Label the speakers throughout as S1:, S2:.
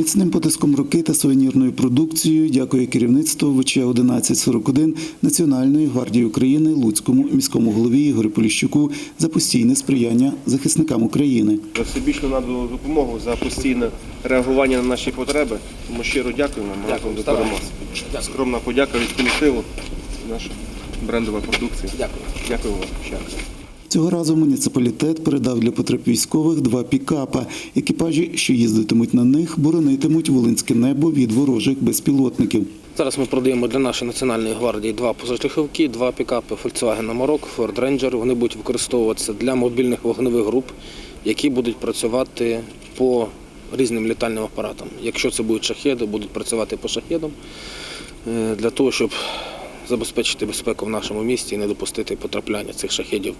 S1: Міцним потиском руки та сувенірною продукцією дякує керівництво ВЧ 1141 Національної гвардії України Луцькому міському голові Ігорю Поліщуку за постійне сприяння захисникам України.
S2: за всебічну надану допомогу, за постійне реагування на наші потреби. Тому щиро дякуємо вам разом до перемоги. Скромна подяка від колективу, наша брендова продукція.
S3: Дякую.
S2: Дякую вам.
S1: Цього разу муніципалітет передав для потреб військових два пікапа. Екіпажі, що їздитимуть на них, боронитимуть волинське небо від ворожих безпілотників.
S3: Зараз ми продаємо для нашої національної гвардії два позашляховики, два пікапи Volkswagen Amarok, Ford Ranger. Вони будуть використовуватися для мобільних вогневих груп, які будуть працювати по різним літальним апаратам. Якщо це будуть шахеди, будуть працювати по шахедам е, для того, щоб забезпечити безпеку в нашому місті і не допустити потрапляння цих шахедів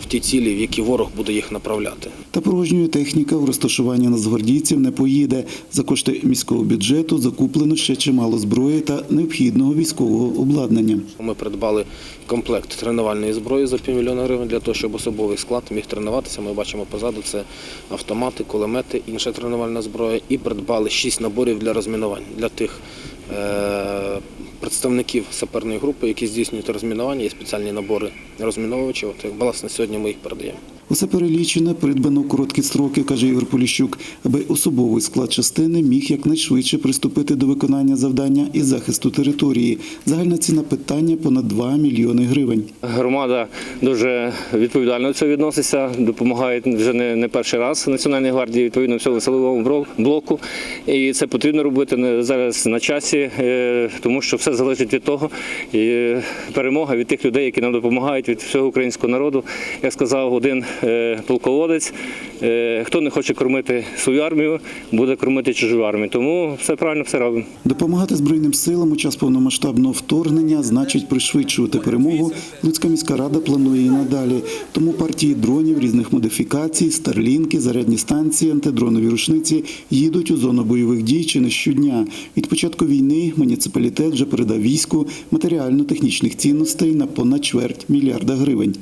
S3: в ті цілі, в які ворог буде їх направляти.
S1: Та порожньою техніка в розташування нацгвардійців не поїде. За кошти міського бюджету закуплено ще чимало зброї та необхідного військового обладнання.
S3: Ми придбали комплект тренувальної зброї за півмільйона гривень для того, щоб особовий склад міг тренуватися. Ми бачимо позаду це автомати, кулемети, інша тренувальна зброя. І придбали шість наборів для розмінувань для тих е- представників саперної групи, які здійснюють розмінування. Є спеціальні набори розміновувачів. От, як власне сьогодні ми їх передаємо.
S1: Усе перелічене придбано в короткі строки, каже Ігор Поліщук, аби особовий склад частини міг якнайшвидше приступити до виконання завдання із захисту території. Загальна ціна питання понад 2 мільйони гривень.
S4: Громада дуже відповідально до цього відноситься, допомагає вже не, перший раз Національній гвардії відповідно всього силовому блоку. І це потрібно робити зараз на часі, е, тому що все залежить від того. І перемога від тих людей, які нам допомагають, від всього українського народу. Як сказав один полководець, е, хто не хоче кормити свою армію, буде кормити чужу армію. Тому все правильно, все робимо.
S1: Допомагати Збройним силам у час повномасштабного вторгнення значить пришвидшувати перемогу. Луцька міська рада планує і надалі. Тому партії дронів різних модифікацій, старлінки, зарядні станції, антидронові рушниці їдуть у зону бойових дій чи не щодня. Від початку війни муніципалітет вже передав війську матеріально-технічних цінностей на понад чверть мільярда гривень.